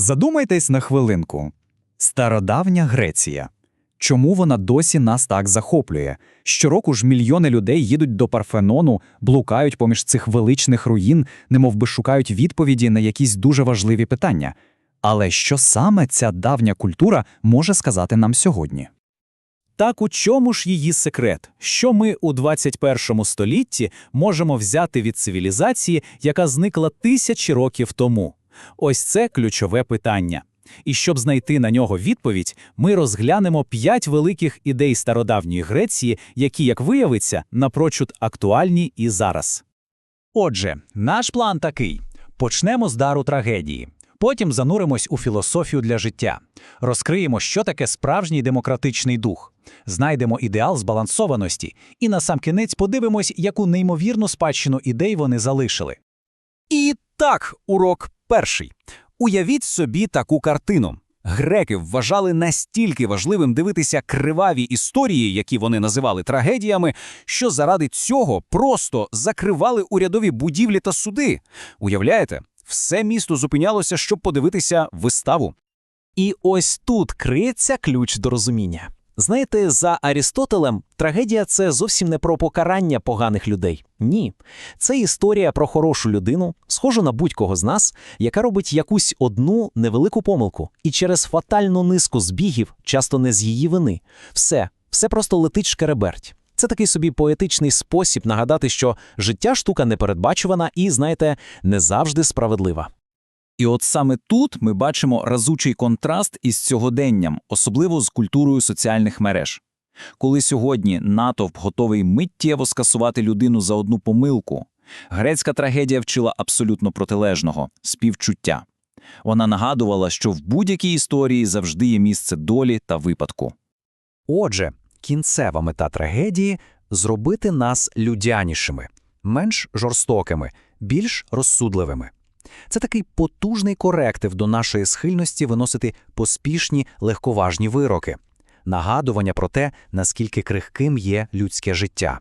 Задумайтесь на хвилинку. Стародавня Греція. Чому вона досі нас так захоплює? Щороку ж мільйони людей їдуть до Парфенону, блукають поміж цих величних руїн, немов би шукають відповіді на якісь дуже важливі питання. Але що саме ця давня культура може сказати нам сьогодні? Так у чому ж її секрет? Що ми у 21 столітті можемо взяти від цивілізації, яка зникла тисячі років тому? Ось це ключове питання. І щоб знайти на нього відповідь, ми розглянемо п'ять великих ідей стародавньої Греції, які, як виявиться, напрочуд актуальні і зараз. Отже, наш план такий: почнемо з дару трагедії. Потім зануримось у філософію для життя, розкриємо, що таке справжній демократичний дух, знайдемо ідеал збалансованості і насамкінець подивимось, яку неймовірну спадщину ідей вони залишили. І так, урок перший. Уявіть собі таку картину. Греки вважали настільки важливим дивитися криваві історії, які вони називали трагедіями, що заради цього просто закривали урядові будівлі та суди. Уявляєте, все місто зупинялося, щоб подивитися виставу. І ось тут криється ключ до розуміння. Знаєте, за Арістотелем трагедія це зовсім не про покарання поганих людей. Ні, це історія про хорошу людину, схожу на будь-кого з нас, яка робить якусь одну невелику помилку, і через фатальну низку збігів, часто не з її вини, все, все просто летить шкереберть. Це такий собі поетичний спосіб нагадати, що життя штука непередбачувана і, знаєте, не завжди справедлива. І от саме тут ми бачимо разучий контраст із сьогоденням, особливо з культурою соціальних мереж. Коли сьогодні натовп готовий миттєво скасувати людину за одну помилку, грецька трагедія вчила абсолютно протилежного співчуття. Вона нагадувала, що в будь-якій історії завжди є місце долі та випадку. Отже, кінцева мета трагедії зробити нас людянішими, менш жорстокими, більш розсудливими. Це такий потужний коректив до нашої схильності виносити поспішні легковажні вироки, нагадування про те, наскільки крихким є людське життя.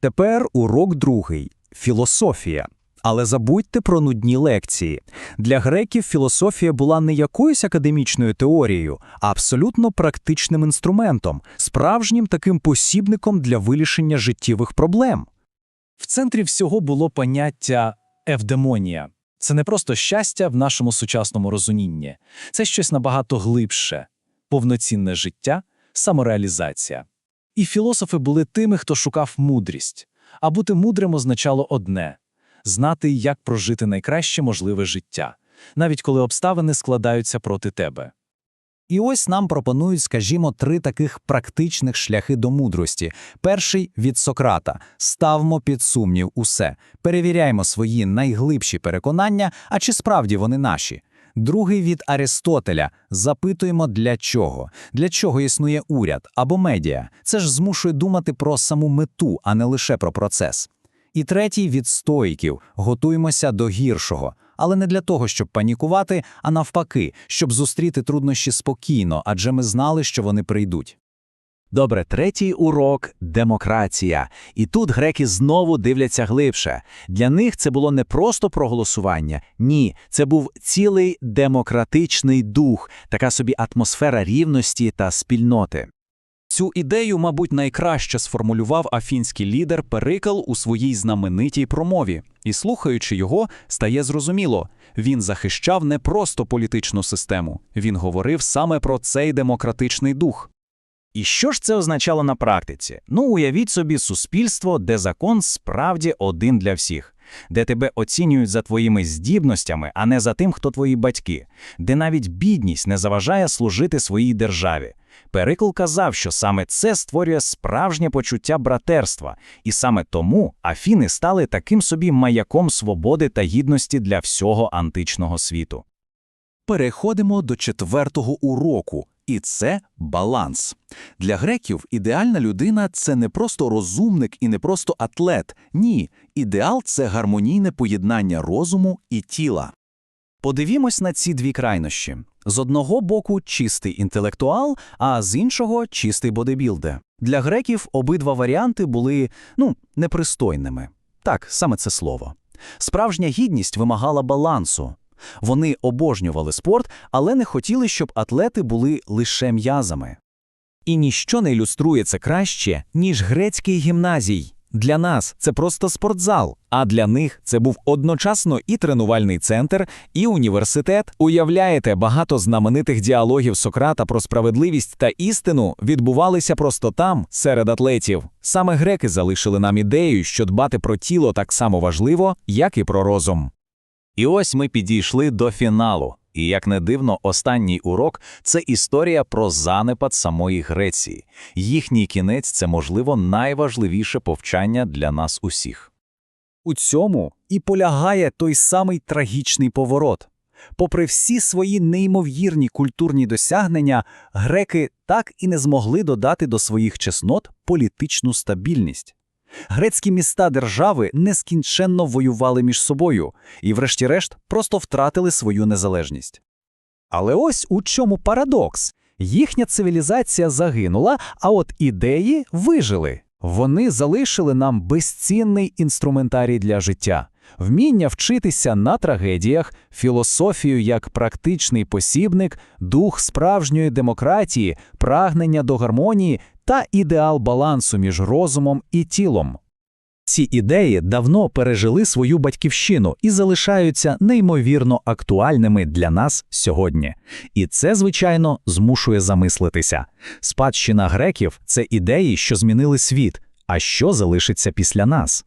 Тепер урок другий філософія. Але забудьте про нудні лекції. Для греків філософія була не якоюсь академічною теорією, а абсолютно практичним інструментом, справжнім таким посібником для вирішення життєвих проблем. В центрі всього було поняття евдемонія. Це не просто щастя в нашому сучасному розумінні, це щось набагато глибше, повноцінне життя, самореалізація. І філософи були тими, хто шукав мудрість, а бути мудрим означало одне знати, як прожити найкраще можливе життя, навіть коли обставини складаються проти тебе. І ось нам пропонують, скажімо, три таких практичних шляхи до мудрості. Перший від Сократа ставмо під сумнів усе, перевіряємо свої найглибші переконання, а чи справді вони наші. Другий від Аристотеля запитуємо, для чого, для чого існує уряд або медіа. Це ж змушує думати про саму мету, а не лише про процес. І третій від стоїків готуємося до гіршого, але не для того, щоб панікувати, а навпаки, щоб зустріти труднощі спокійно, адже ми знали, що вони прийдуть. Добре, третій урок демократія. І тут греки знову дивляться глибше. Для них це було не просто проголосування, ні, це був цілий демократичний дух, така собі атмосфера рівності та спільноти. Цю ідею, мабуть, найкраще сформулював афінський лідер Перикл у своїй знаменитій промові, і слухаючи його, стає зрозуміло він захищав не просто політичну систему, він говорив саме про цей демократичний дух. І що ж це означало на практиці? Ну, уявіть собі суспільство, де закон справді один для всіх, де тебе оцінюють за твоїми здібностями, а не за тим, хто твої батьки, де навіть бідність не заважає служити своїй державі. Перикл казав, що саме це створює справжнє почуття братерства, і саме тому Афіни стали таким собі маяком свободи та гідності для всього античного світу. Переходимо до четвертого уроку, і це баланс. Для греків ідеальна людина це не просто розумник і не просто атлет. Ні, ідеал це гармонійне поєднання розуму і тіла. Подивімось на ці дві крайнощі. З одного боку чистий інтелектуал, а з іншого чистий бодибілде. Для греків обидва варіанти були ну, непристойними. Так, саме це слово. Справжня гідність вимагала балансу. Вони обожнювали спорт, але не хотіли, щоб атлети були лише м'язами. І ніщо не ілюструє це краще, ніж грецький гімназій. Для нас це просто спортзал, а для них це був одночасно і тренувальний центр, і університет. Уявляєте, багато знаменитих діалогів Сократа про справедливість та істину відбувалися просто там, серед атлетів. Саме греки залишили нам ідею, що дбати про тіло так само важливо, як і про розум. І ось ми підійшли до фіналу. І як не дивно, останній урок це історія про занепад самої Греції. Їхній кінець це, можливо, найважливіше повчання для нас усіх. У цьому і полягає той самий трагічний поворот. Попри всі свої неймовірні культурні досягнення, греки так і не змогли додати до своїх чеснот політичну стабільність. Грецькі міста держави нескінченно воювали між собою і, врешті-решт, просто втратили свою незалежність. Але ось у чому парадокс. Їхня цивілізація загинула, а от ідеї вижили. Вони залишили нам безцінний інструментарій для життя, вміння вчитися на трагедіях, філософію як практичний посібник, дух справжньої демократії, прагнення до гармонії та ідеал балансу між розумом і тілом. Ці ідеї давно пережили свою батьківщину і залишаються неймовірно актуальними для нас сьогодні. І це, звичайно, змушує замислитися. Спадщина греків це ідеї, що змінили світ, а що залишиться після нас.